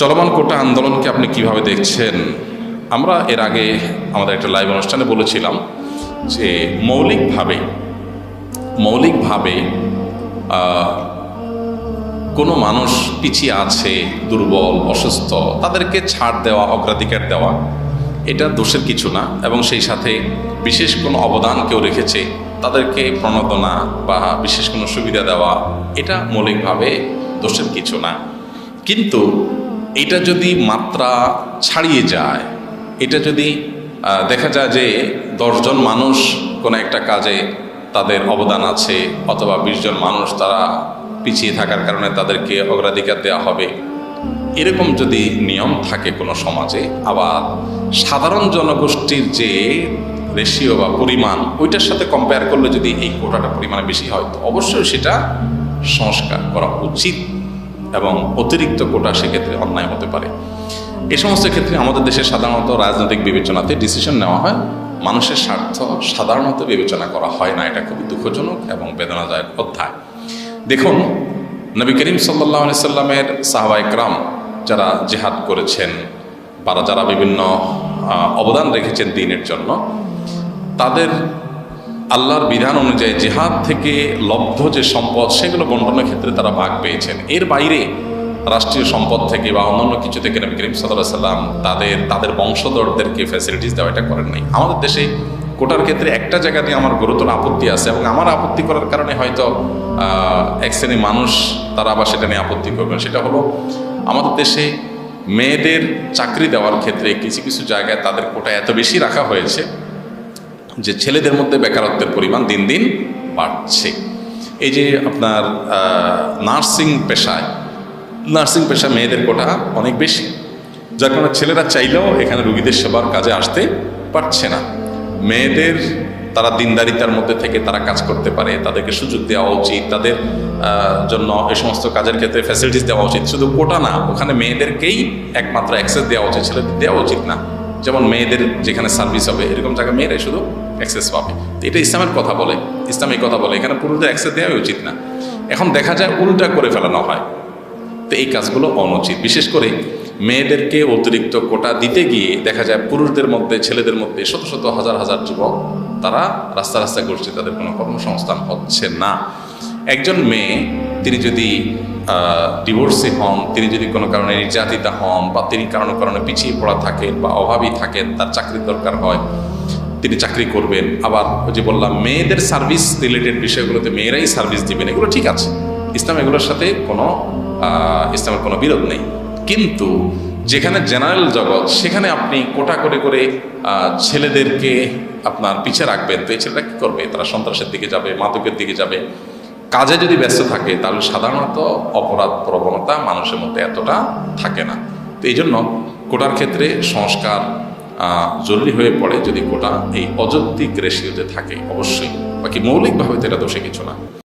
চলমান কোটা আন্দোলনকে আপনি কীভাবে দেখছেন? আমরা এর আগে আমাদের একটা লাইভ অনুষ্ঠানে বলেছিলাম যে মৌলিকভাবে মৌলিকভাবে কোনো মানুষ পিছিয়ে আছে, দুর্বল, অসুস্থ, তাদেরকে ছাড় দেওয়া, অগ্রাধিকার দেওয়া, এটা দোষের কিছু না এবং সেই সাথে বিশেষ কোনো অবদান কেউ রেখেছে, তাদেরকে প্রণোদনা বা বিশেষ কোনো সুবিধা দেওয়া, এটা মৌলিকভাবে দোষের কিছু না। কিন্তু এটা যদি মাত্রা ছাড়িয়ে যায়, এটা যদি দেখা যায় যে দশজন মানুষ কোনো একটা কাজে তাদের অবদান আছে অথবা বিশজন মানুষ তারা পিছিয়ে থাকার কারণে তাদেরকে অগ্রাধিকার দেওয়া হবে, এরকম যদি নিয়ম থাকে কোনো সমাজে, আবার সাধারণ জনগোষ্ঠীর যে রেশিও বা পরিমাণ, ওইটার সাথে কম্পেয়ার করলে যদি এই কোটাটা পরিমাণে বেশি হয়, তো অবশ্যই সেটা সংস্কার করা উচিত। এবং অতিরিক্ত কোটা সেক্ষেত্রে অন্যায় হতে পারে। এ সমস্ত ক্ষেত্রে আমাদের দেশে সাধারণত রাজনৈতিক বিবেচনাতে ডিসিশন নেওয়া হয়। মানুষের স্বার্থ সাধারণত বিবেচনা করা হয় না। এটা খুবই দুঃখজনক এবং বেদনাদায়ক অধ্যায়। দেখুন, নবী করিম সাল্লাহ সাল্লামের সাহবা ইকরাম যারা জেহাদ করেছেন বা যারা বিভিন্ন অবদান রেখেছেন দিনের জন্য, তাদের আল্লাহর বিধান অনুযায়ী জেহাদ থেকে লব্ধ যে সম্পদ, সেগুলো বন্টনের ক্ষেত্রে তারা ভাগ পেয়েছেন। এর বাইরে রাষ্ট্রীয় সম্পদ থেকে বা অন্যান্য কিছু থেকে নবী করিম সাল্লাহ সাল্লাম তাদের তাদের বংশধরদেরকে ফ্যাসিলিটিস দেওয়া এটা করেন নাই। আমাদের দেশে কোটার ক্ষেত্রে একটা জায়গাতে আমার গুরুতর আপত্তি আছে এবং আমার আপত্তি করার কারণে হয়তো এক শ্রেণি মানুষ তারা আবার সেটা নিয়ে আপত্তি করবেন। সেটা হলো আমাদের দেশে মেয়েদের চাকরি দেওয়ার ক্ষেত্রে কিছু কিছু জায়গায় তাদের কোটা এত বেশি রাখা হয়েছে যে ছেলেদের মধ্যে বেকারত্বের পরিমাণ দিন দিন বাড়ছে। এই যে আপনার নার্সিং পেশায়, নার্সিং পেশা মেয়েদের কোটা অনেক বেশি। যার কারণে ছেলেরা চাইলেও এখানে রুগীদের সেবার কাজে আসতে পারছে না। মেয়েদের, তারা দিনদারিতার মধ্যে থেকে তারা কাজ করতে পারে, তাদেরকে সুযোগ দেওয়া উচিত, তাদের জন্য এই সমস্ত কাজের ক্ষেত্রে ফ্যাসিলিটিস দেওয়া উচিত। শুধু কোটা না, ওখানে মেয়েদেরকেই একমাত্র অ্যাক্সেস দেওয়া উচিত, ছেলেদের দেওয়া উচিত না। যেমন মেয়েদের যেখানে সার্ভিস হবে, এরকম জায়গায় মেয়েরাই শুধু অ্যাক্সেস পাবে। তো এটা ইসলামের কথা বলে, ইসলাম এই কথা বলে। এখানে পুরুষদের অ্যাক্সেস দেওয়া উচিত না। এখন দেখা যায় উল্টা করে ফেলানো হয়। তো এই কাজগুলো অনুচিত। বিশেষ করে মেয়েদেরকে অতিরিক্ত কোটা দিতে গিয়ে দেখা যায় পুরুষদের মধ্যে, ছেলেদের মধ্যে শত শত হাজার হাজার যুবক, তারা রাস্তা রাস্তায় ঘুরছে। তাদের কোনো কর্মসংস্থান হচ্ছে না। একজন মেয়ে, তিনি যদি ডিভোর্সি হন, তিনি যদি কোনো কারণে নির্যাতিতা হন বা তিনি কারণে কারণে পিছিয়ে পড়া থাকেন বা অভাবী থাকেন, তার চাকরির দরকার হয় তিনি চাকরি করবেন। আবার ওই যে বললাম, মেয়েদের সার্ভিস রিলেটেড বিষয়গুলোতে মেয়েরাই সার্ভিস দিবেন, এগুলো ঠিক আছে। ইসলাম এগুলোর সাথে কোনো ইসলামের কোনো বিরোধ নেই। কিন্তু যেখানে জেনারেল জগৎ, সেখানে আপনি কোটা করে করে ছেলেদেরকে আপনার পিছে রাখবেন। তো এই ছেলেটা কী করবে? তারা সন্ত্রাসের দিকে যাবে, মাদকের দিকে যাবে। কাজে যদি ব্যস্ত থাকে, তাহলে সাধারণত অপরাধ প্রবণতা মানুষের মধ্যে এতটা থাকে না। তো এই জন্য কোটার ক্ষেত্রে সংস্কার জরুরি হয়ে পড়ে যদি গোটা এই অযৌক্তিক রেশিওতে থাকে, অবশ্যই। বাকি মৌলিকভাবে তো এটা দোষে কিছু না।